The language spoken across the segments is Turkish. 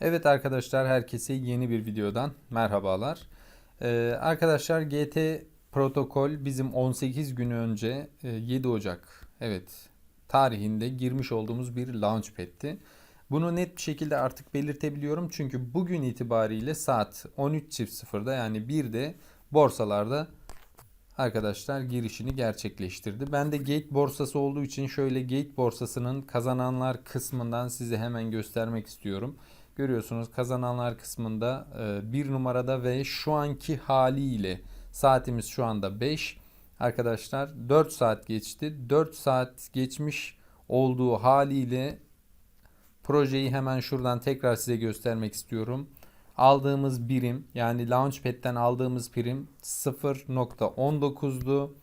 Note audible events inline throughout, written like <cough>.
Evet arkadaşlar herkese yeni bir videodan merhabalar. Ee, arkadaşlar GT protokol bizim 18 gün önce e, 7 Ocak evet tarihinde girmiş olduğumuz bir launchpad'ti. Bunu net bir şekilde artık belirtebiliyorum çünkü bugün itibariyle saat 13.00'da yani 1'de borsalarda arkadaşlar girişini gerçekleştirdi. Ben de Gate borsası olduğu için şöyle Gate borsasının kazananlar kısmından size hemen göstermek istiyorum. Görüyorsunuz kazananlar kısmında e, bir numarada ve şu anki haliyle saatimiz şu anda 5. Arkadaşlar 4 saat geçti. 4 saat geçmiş olduğu haliyle projeyi hemen şuradan tekrar size göstermek istiyorum. Aldığımız birim yani Launchpad'den aldığımız prim 0.19'du.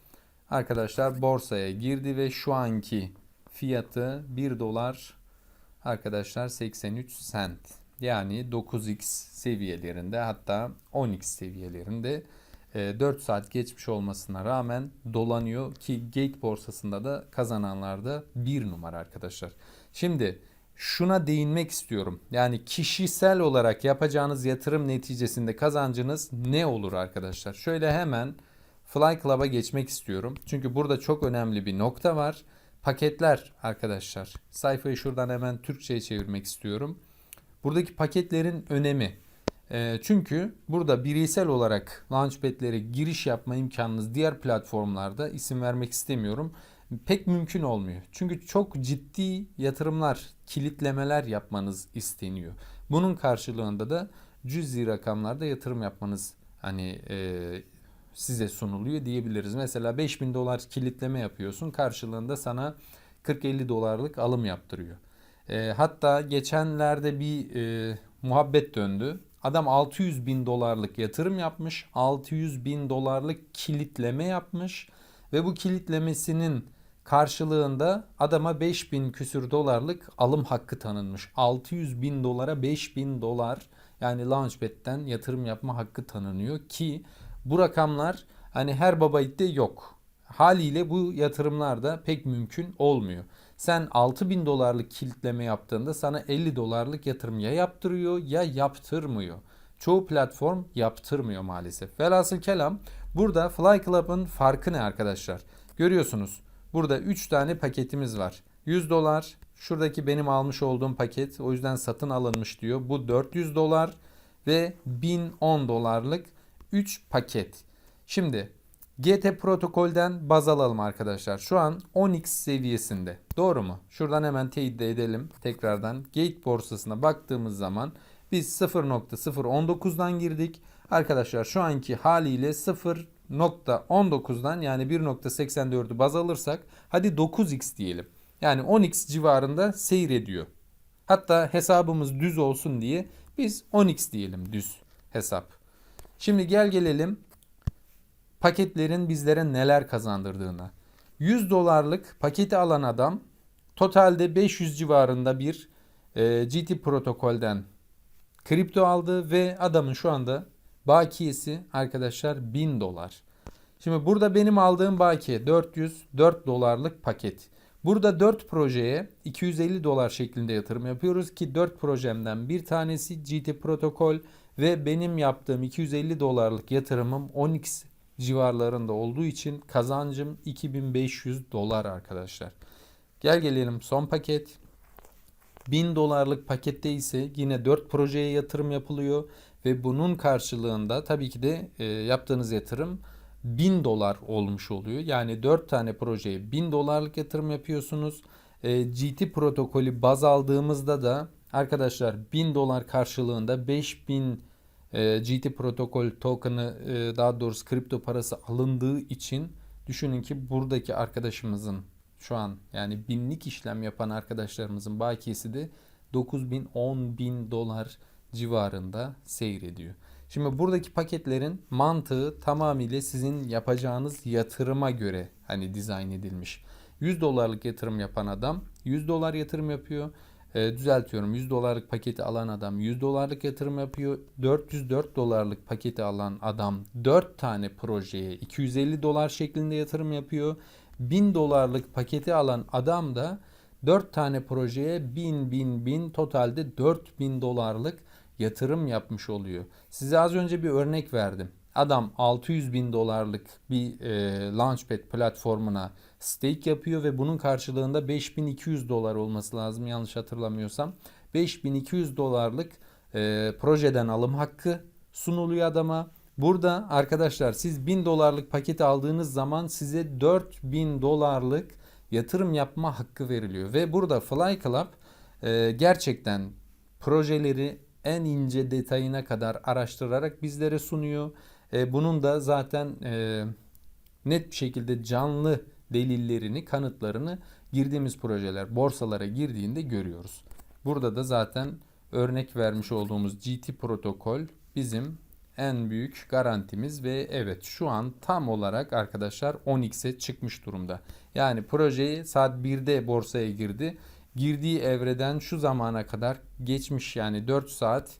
Arkadaşlar borsaya girdi ve şu anki fiyatı 1 dolar arkadaşlar 83 cent. Yani 9x seviyelerinde hatta 10x seviyelerinde 4 saat geçmiş olmasına rağmen dolanıyor ki Gate borsasında da kazananlarda bir numara arkadaşlar. Şimdi şuna değinmek istiyorum. Yani kişisel olarak yapacağınız yatırım neticesinde kazancınız ne olur arkadaşlar? Şöyle hemen Fly Club'a geçmek istiyorum. Çünkü burada çok önemli bir nokta var. Paketler arkadaşlar. Sayfayı şuradan hemen Türkçe'ye çevirmek istiyorum. Buradaki paketlerin önemi. E, çünkü burada bireysel olarak Launchpad'lere giriş yapma imkanınız diğer platformlarda isim vermek istemiyorum. Pek mümkün olmuyor. Çünkü çok ciddi yatırımlar, kilitlemeler yapmanız isteniyor. Bunun karşılığında da cüzi rakamlarda yatırım yapmanız hani e, size sunuluyor diyebiliriz. Mesela 5000 dolar kilitleme yapıyorsun. Karşılığında sana 40-50 dolarlık alım yaptırıyor. E, hatta geçenlerde bir e, muhabbet döndü. Adam 600 bin dolarlık yatırım yapmış. 600 bin dolarlık kilitleme yapmış. Ve bu kilitlemesinin karşılığında adama 5 bin küsür dolarlık alım hakkı tanınmış. 600 bin dolara 5 bin dolar yani Launchpad'den yatırım yapma hakkı tanınıyor ki bu rakamlar hani her baba yiğitte yok. Haliyle bu yatırımlar da pek mümkün olmuyor. Sen 6000 dolarlık kilitleme yaptığında sana 50 dolarlık yatırım ya yaptırıyor ya yaptırmıyor. Çoğu platform yaptırmıyor maalesef. Velhasıl kelam burada Fly Club'ın farkı ne arkadaşlar? Görüyorsunuz burada 3 tane paketimiz var. 100 dolar şuradaki benim almış olduğum paket o yüzden satın alınmış diyor. Bu 400 dolar ve 1010 dolarlık 3 paket. Şimdi GT protokolden baz alalım arkadaşlar. Şu an 10x seviyesinde. Doğru mu? Şuradan hemen teyit edelim. Tekrardan Gate borsasına baktığımız zaman biz 0.019'dan girdik. Arkadaşlar şu anki haliyle 0.19'dan yani 1.84'ü baz alırsak hadi 9x diyelim. Yani 10x civarında seyrediyor. Hatta hesabımız düz olsun diye biz 10x diyelim düz hesap. Şimdi gel gelelim paketlerin bizlere neler kazandırdığını. 100 dolarlık paketi alan adam totalde 500 civarında bir e, GT protokolden kripto aldı ve adamın şu anda bakiyesi arkadaşlar 1000 dolar. Şimdi burada benim aldığım bakiye 404 dolarlık paket. Burada 4 projeye 250 dolar şeklinde yatırım yapıyoruz ki 4 projemden bir tanesi GT protokol ve benim yaptığım 250 dolarlık yatırımım 10x civarlarında olduğu için kazancım 2500 dolar arkadaşlar. Gel gelelim son paket. 1000 dolarlık pakette ise yine 4 projeye yatırım yapılıyor ve bunun karşılığında tabii ki de e, yaptığınız yatırım 1000 dolar olmuş oluyor. Yani 4 tane projeye 1000 dolarlık yatırım yapıyorsunuz. E, GT protokolü baz aldığımızda da arkadaşlar 1000 dolar karşılığında 5000 e, GT protokol token'ı e, daha doğrusu kripto parası alındığı için düşünün ki buradaki arkadaşımızın şu an yani binlik işlem yapan arkadaşlarımızın bakiyesi de 9 bin 10 bin dolar civarında seyrediyor. Şimdi buradaki paketlerin mantığı tamamıyla sizin yapacağınız yatırıma göre hani dizayn edilmiş. 100 dolarlık yatırım yapan adam 100 dolar yatırım yapıyor. E, düzeltiyorum 100 dolarlık paketi alan adam 100 dolarlık yatırım yapıyor. 404 dolarlık paketi alan adam 4 tane projeye 250 dolar şeklinde yatırım yapıyor. 1000 dolarlık paketi alan adam da 4 tane projeye 1000 1000 1000 totalde 4000 dolarlık yatırım yapmış oluyor. Size az önce bir örnek verdim. Adam 600 bin dolarlık bir e, Launchpad platformuna stake yapıyor ve bunun karşılığında 5200 dolar olması lazım yanlış hatırlamıyorsam. 5200 dolarlık e, projeden alım hakkı sunuluyor adama. Burada arkadaşlar siz 1000 dolarlık paket aldığınız zaman size 4000 dolarlık yatırım yapma hakkı veriliyor. Ve burada Fly Club e, gerçekten projeleri en ince detayına kadar araştırarak bizlere sunuyor. E, bunun da zaten e, net bir şekilde canlı delillerini, kanıtlarını girdiğimiz projeler, borsalara girdiğinde görüyoruz. Burada da zaten örnek vermiş olduğumuz GT protokol bizim en büyük garantimiz ve evet şu an tam olarak arkadaşlar 10x'e çıkmış durumda. Yani projeyi saat 1'de borsaya girdi. Girdiği evreden şu zamana kadar geçmiş yani 4 saat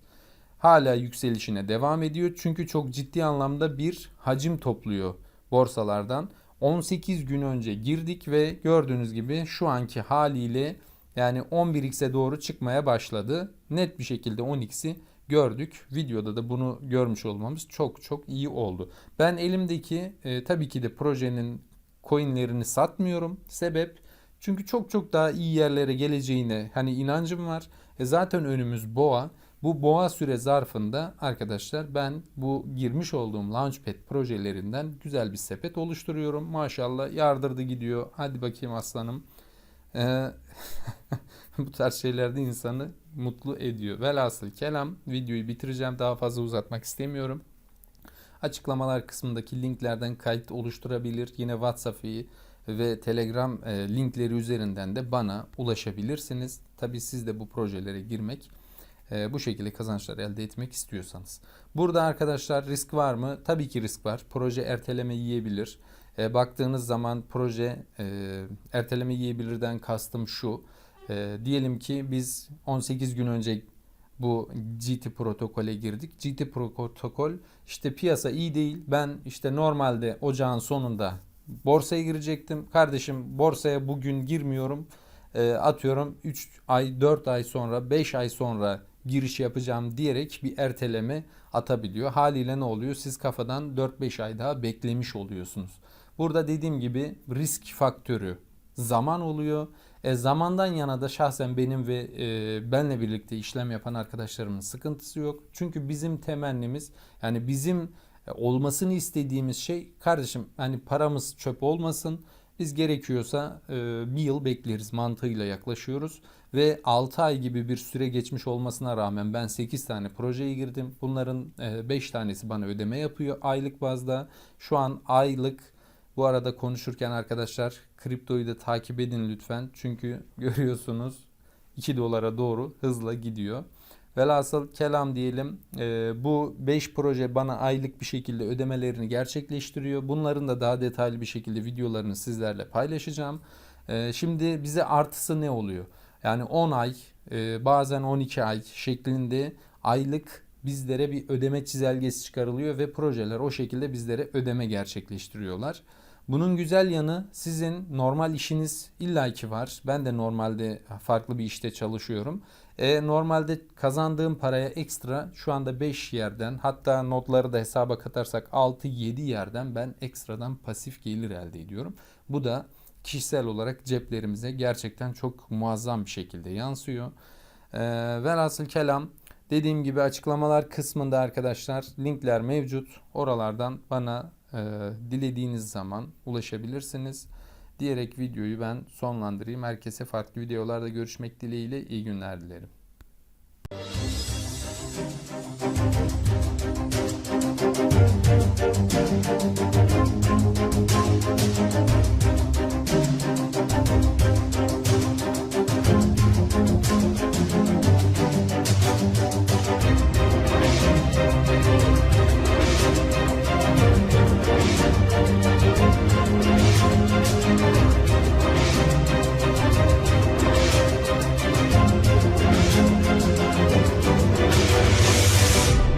hala yükselişine devam ediyor. Çünkü çok ciddi anlamda bir hacim topluyor borsalardan. 18 gün önce girdik ve gördüğünüz gibi şu anki haliyle yani 11x'e doğru çıkmaya başladı. Net bir şekilde 10x'i gördük. Videoda da bunu görmüş olmamız çok çok iyi oldu. Ben elimdeki e, tabii ki de projenin coinlerini satmıyorum. Sebep çünkü çok çok daha iyi yerlere geleceğine hani inancım var. E zaten önümüz boğa. Bu boğa süre zarfında arkadaşlar ben bu girmiş olduğum Launchpad projelerinden güzel bir sepet oluşturuyorum. Maşallah yardırdı gidiyor. Hadi bakayım aslanım. Ee, <laughs> bu tarz şeyler de insanı mutlu ediyor. Velhasıl kelam videoyu bitireceğim. Daha fazla uzatmak istemiyorum. Açıklamalar kısmındaki linklerden kayıt oluşturabilir. Yine WhatsApp ve Telegram e, linkleri üzerinden de bana ulaşabilirsiniz. Tabi siz de bu projelere girmek, bu şekilde kazançlar elde etmek istiyorsanız. Burada arkadaşlar risk var mı? Tabii ki risk var. Proje erteleme yiyebilir. E, baktığınız zaman proje erteleme yiyebilirden kastım şu. Diyelim ki biz 18 gün önce bu GT protokole girdik. GT protokol işte piyasa iyi değil. Ben işte normalde ocağın sonunda borsaya girecektim. Kardeşim borsaya bugün girmiyorum. E, atıyorum 3 ay 4 ay sonra 5 ay sonra giriş yapacağım diyerek bir erteleme atabiliyor. Haliyle ne oluyor? Siz kafadan 4-5 ay daha beklemiş oluyorsunuz. Burada dediğim gibi risk faktörü zaman oluyor. E, zamandan yana da şahsen benim ve e, benle birlikte işlem yapan arkadaşlarımın sıkıntısı yok. Çünkü bizim temennimiz yani bizim e, olmasını istediğimiz şey kardeşim hani paramız çöp olmasın. Biz gerekiyorsa e, bir yıl bekleriz mantığıyla yaklaşıyoruz. Ve 6 ay gibi bir süre geçmiş olmasına rağmen ben 8 tane projeye girdim. Bunların 5 e, tanesi bana ödeme yapıyor aylık bazda. Şu an aylık bu arada konuşurken arkadaşlar kriptoyu da takip edin lütfen. Çünkü <laughs> görüyorsunuz 2 dolara doğru hızla gidiyor. Velhasıl kelam diyelim e, bu 5 proje bana aylık bir şekilde ödemelerini gerçekleştiriyor. Bunların da daha detaylı bir şekilde videolarını sizlerle paylaşacağım. E, şimdi bize artısı ne oluyor? Yani 10 ay e, bazen 12 ay şeklinde aylık bizlere bir ödeme çizelgesi çıkarılıyor ve projeler o şekilde bizlere ödeme gerçekleştiriyorlar. Bunun güzel yanı sizin normal işiniz illaki var. Ben de normalde farklı bir işte çalışıyorum. E, normalde kazandığım paraya ekstra şu anda 5 yerden hatta notları da hesaba katarsak 6-7 yerden ben ekstradan pasif gelir elde ediyorum. Bu da kişisel olarak ceplerimize gerçekten çok muazzam bir şekilde yansıyor. E, velhasıl kelam dediğim gibi açıklamalar kısmında arkadaşlar linkler mevcut. Oralardan bana dilediğiniz zaman ulaşabilirsiniz. Diyerek videoyu ben sonlandırayım. Herkese farklı videolarda görüşmek dileğiyle iyi günler dilerim.